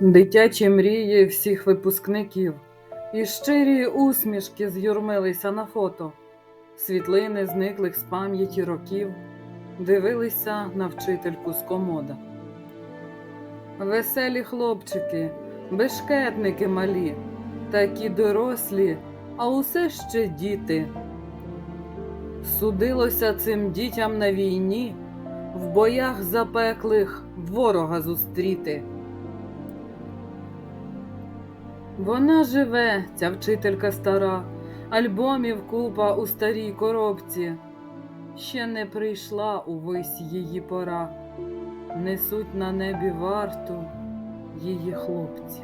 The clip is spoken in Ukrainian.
Дитячі мрії всіх випускників і щирі усмішки з'юрмилися на фото. Світлини зниклих з пам'яті років дивилися на вчительку з комода. Веселі хлопчики, бешкетники малі, такі дорослі, а усе ще діти. Судилося цим дітям на війні в боях запеклих ворога зустріти. Вона живе, ця вчителька стара, альбомів купа у старій коробці. Ще не прийшла увесь її пора, несуть на небі варту її хлопці.